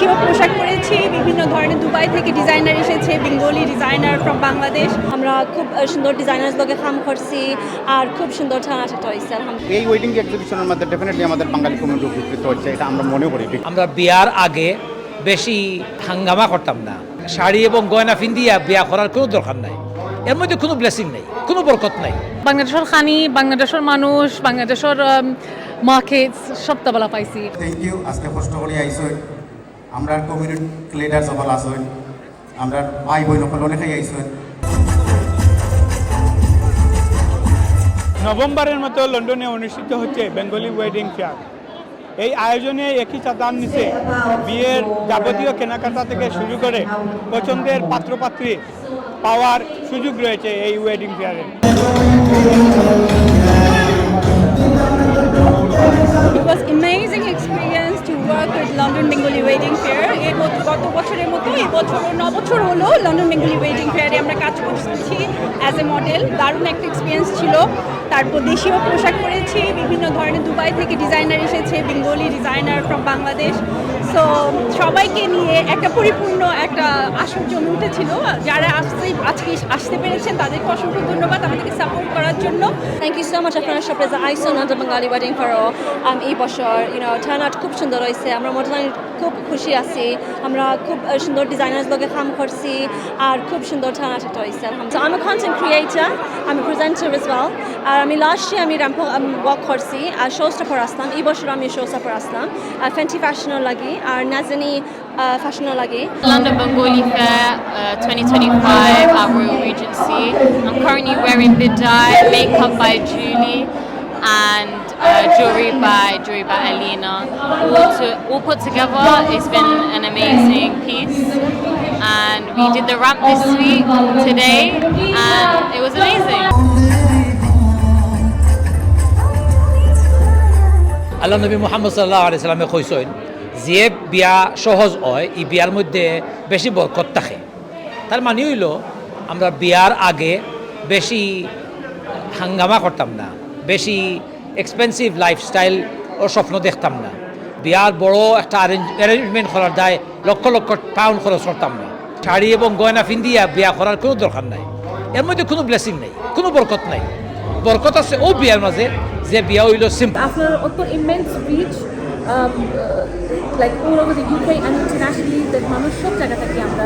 দেশীয় পোশাক পরেছি বিভিন্ন ধরনের দুবাই থেকে ডিজাইনার এসেছে বেঙ্গলি ডিজাইনার ফ্রম বাংলাদেশ। আমরা খুব সুন্দর ডিজাইনার্স লগে কাম করছি আর খুব সুন্দর ছানাটা হয়েছে এই ওয়েডিং এক্সিবিশনের মধ্যে ডেফিনেটলি আমাদের বাঙালি কমিউনিটি উপকৃত হচ্ছে এটা আমরা মনে করি। আমরা বিয়ার আগে বেশি হাঙ্গামা করতাম না। শাড়ি এবং গয়না ফিন্দিয়া বিয়া করার কোনো দরকার নাই। এর মধ্যে কোনো ব্লেসিং নেই কোনো বরকত নাই। বাংলাদেশের খানি বাংলাদেশের মানুষ বাংলাদেশের মার্কেট সবটা বেলা পাইছি। থ্যাংক ইউ আজকে কষ্ট করে আইসই আমরা কমিউনিটি লিডার সফল আসইন আমরা ভাই বোন সকল অনেকেই আইসই নভেম্বরের মতো লন্ডনে অনুষ্ঠিত হচ্ছে বেঙ্গলি ওয়েডিং ফেয়ার এই আয়োজনে একই চাঁদার নিচে বিয়ের যাবতীয় কেনাকাটা থেকে শুরু করে পছন্দের পাত্রপাত্রী পাওয়ার সুযোগ রয়েছে এই ওয়েডিং ফেয়ারে করছি অ্যাজ এ মডেল দারুণ একটা এক্সপিরিয়েন্স ছিল। তারপর দেশীয় পোশাক পরেছি, বিভিন্ন ধরনের দুবাই থেকে ডিজাইনার এসেছে Bengali designer from Bangladesh. So সবাইকে নিয়ে একটা পরিপূর্ণ একটা আসর জমে উঠেছিল। যারা আসতে, আজকে আসতে পেরেছেন, তাদেরকে অসংখ্য ধন্যবাদ আমাদেরকে সাপোর্ট করার জন্য। থ্যাংক ইউ সো মাচ আপনারা সব যে আইসন বাঙালি ওয়েডিং করো এই বছর ইউনো টার্ন খুব সুন্দর হয়েছে। আমরা মোটামুটি খুব খুশি আছি। আমরা খুব সুন্দর ডিজাইনার্স লগে কাম করছি আর খুব সুন্দর টার্ন আউট হয়েছে আমি কন্টেন্ট ক্রিয়েটার আমি প্রেজেন্টার as well আর আমি লাস্ট ইয়ার আমি র্যাম্প ওয়ার্ক করছি আর শো স্টাফার আসলাম এই বছর আমি শো স্টাফার আসলাম। আর ফেন্টি ফ্যাশনের লাগি আর নাজানি ফ্যাশনের লাগি। London Bengali Fair uh, 2025 at Royal Regency. I'm currently wearing dye, makeup by Julie, and uh, jewelry by jewelry by Alina. All, to, all put together, it's been an amazing piece. And we did the ramp this week today, and it was amazing. আল্লাহ নবী মোহাম্মদ সাল্লাহ আলি সাল্লামে কইসইন যে বিয়া সহজ হয় এই বিয়ার মধ্যে বেশি বরকত থাকে তার মানে হইল আমরা বিয়ার আগে বেশি হাঙ্গামা করতাম না বেশি এক্সপেন্সিভ লাইফস্টাইল ও স্বপ্ন দেখতাম না। বিয়ার বড় একটা অ্যারেঞ্জমেন্ট করার দায় লক্ষ লক্ষ পাউন্ড খরচ করতাম না। শাড়ি এবং গয়না ফিন্দিয়া বিয়া করার কোনো দরকার নাই। এর মধ্যে কোনো ব্লেসিং নেই, কোনো বরকত নাই। বরকত আছে ও বিয়ার মাঝে, যে বিয়া হইল সিম্পল আপনার অত immense reach um, uh, like all over the UK and internationally that মানুষ সব জায়গা থেকে আমরা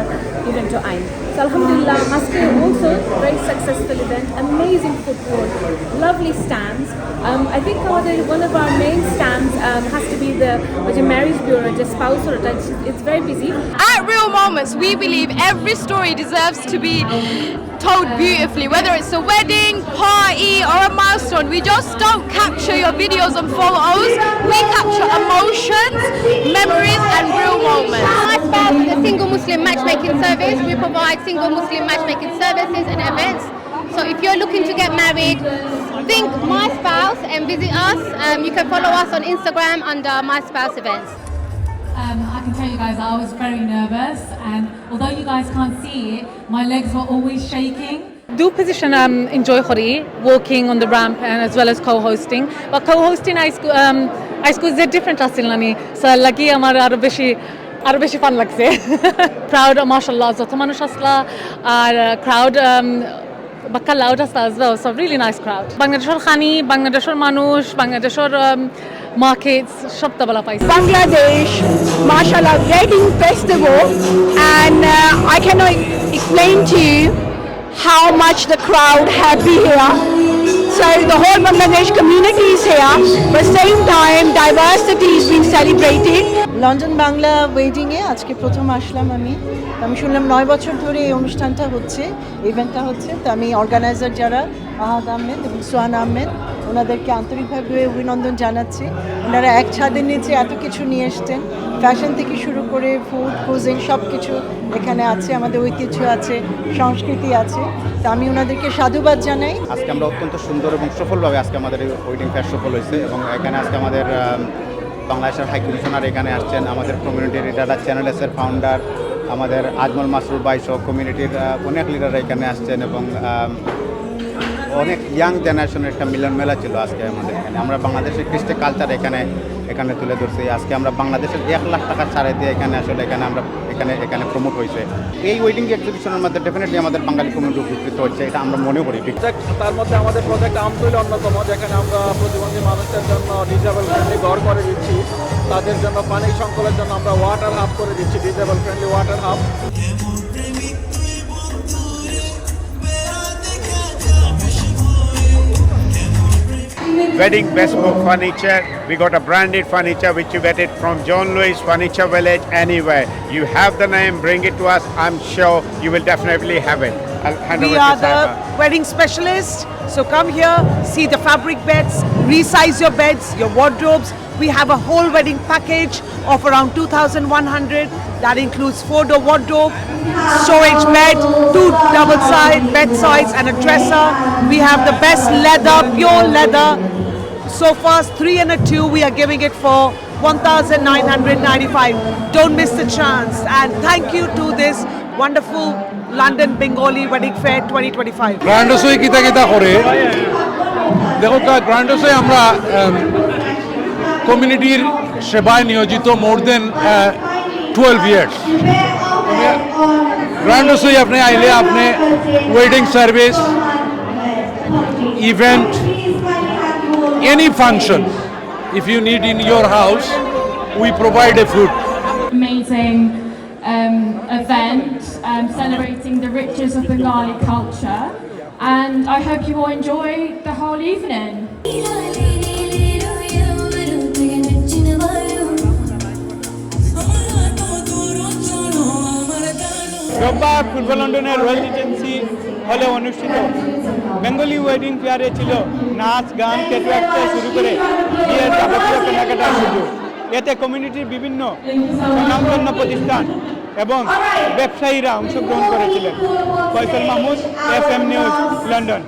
ইভেন্টে আইন So Alhamdulillah, আজকে also very successful event, amazing football, lovely stands. Um, I think আমাদের one of our main stands um, has to be the ওই যে marriage bureau, যে spouse or it's, it's very busy. At Real Moments, we believe every story deserves to be told beautifully, whether it's a wedding, party, or a milestone. We just don't capture your videos and photos, we capture emotions, memories, and real moments. My spouse is a single Muslim matchmaking service. We provide single Muslim matchmaking services and events. So if you're looking to get married, think My Spouse and visit us. Um, you can follow us on Instagram under My Spouse Events. Um, I can tell you guys I was very nervous and although you guys can't see it, my legs were always shaking. do position um, enjoy kori walking on the ramp and as well as co-hosting but co-hosting I um, I school is different asil nani so lagi আমার আরও বেশি আরও বেশি fun লাগছে crowd মাশাআল্লাহ যত মানুষ আসলা আর ক্রাউড বাক্কা লাউড আসলা well so really nice crowd বাংলাদেশের খানি বাংলাদেশের মানুষ বাংলাদেশের মার্কেট সবটা বেলা পাইছি mashallah, wedding festival, and uh, I cannot explain to you how much the crowd here. So the whole Bangladesh community is here, but same time diversity is being celebrated. London Bangla ওয়েডিংয়ে আজকে প্রথম আসলাম আমি আমি শুনলাম নয় বছর ধরে এই অনুষ্ঠানটা হচ্ছে ইভেন্টটা হচ্ছে তো আমি অর্গানাইজার যারা আহাদ আহমেদ এবং সোহান আহমেদ। ওনাদেরকে আন্তরিকভাবে অভিনন্দন জানাচ্ছি। ওনারা এক ছাদের নিচে এত কিছু নিয়ে এসছেন। ফ্যাশন থেকে শুরু করে ফুড কুজিং সব কিছু এখানে আছে, আমাদের ঐতিহ্য আছে, সংস্কৃতি আছে। তা আমি ওনাদেরকে সাধুবাদ জানাই। আজকে আমরা অত্যন্ত সুন্দর এবং সফলভাবে আজকে আমাদের ওয়েডিং ফেয়ার সফল হয়েছে এবং এখানে আজকে আমাদের বাংলাদেশের হাই কমিশনার এখানে আসছেন, আমাদের কমিউনিটির লিডাররা চ্যানেল এসের ফাউন্ডার আমাদের আজমল মাসরুর বাইশ কমিউনিটির অনেক লিডাররা এখানে আসছেন এবং ইয়াং জেনারেশনের একটা মিলন মেলা ছিল আজকে আমাদের এখানে। আমরা বাংলাদেশের কৃষ্টি কালচার এখানে এখানে তুলে ধরছি। আজকে আমরা বাংলাদেশের এক লাখ টাকা ছাড়ে দিয়ে এখানে আসলে এখানে আমরা এখানে এখানে প্রমোট হয়েছে। এই ওয়েডিং এক্সিবিশনের মধ্যে ডেফিনেটলি আমাদের বাঙালি কমিউনিটি উপকৃত হচ্ছে, এটা আমরা মনে করি। তার মধ্যে আমাদের প্রজেক্ট আমতৈল অন্যতম, যেখানে আমরা প্রতিবন্ধী মানুষদের জন্য ডিজেবল ফ্রেন্ডলি ঘর করে দিচ্ছি। তাদের জন্য পানি সংকলের জন্য আমরা ওয়াটার হাব করে দিচ্ছি disable friendly water hub wedding bespoke furniture. We got a branded furniture which you get it from John Lewis Furniture Village anywhere. You have the name, bring it to us. I'm sure you will definitely have it. I'll hand We over are to the wedding specialists. So come here, see the fabric beds, resize your beds, your wardrobes. We have a whole wedding package of around 2,100. That includes four-door wardrobe, storage bed, two double-side bed sides, and a dresser. We have the best leather, pure leather sofas, three and a two. We are giving it for 1,995. Don't miss the chance. And thank you to this wonderful London Bengali Wedding Fair 2025. গ্র্যান্ডোসই কিতা কিতা করে দেখো গ্র্যান্ডোসই আমরা কমিউনিটির সেবায় নিয়োজিত more than twelve years গ্র্যান্ডোসই আপনি আইলে আপনি wedding service event any function if you need in your house we provide a food amazing um, event um, celebrating the riches of Bengali culture. And I hope you all enjoy the whole evening. রোববার পূর্ব লন্ডনের royal regency হলে অনুষ্ঠিত Bengali wedding ফেয়ারে ছিল নাচ, গান catwalk থেকে শুরু করে বিয়ের যাবতীয় কেনাকাটার সুযোগ। এতে কমিউনিটির বিভিন্ন স্বনামধন্য প্রতিষ্ঠান এবং ব্যবসায়ীরা অংশগ্রহণ করেছিলেন। Faisal Mahmud F M news, London.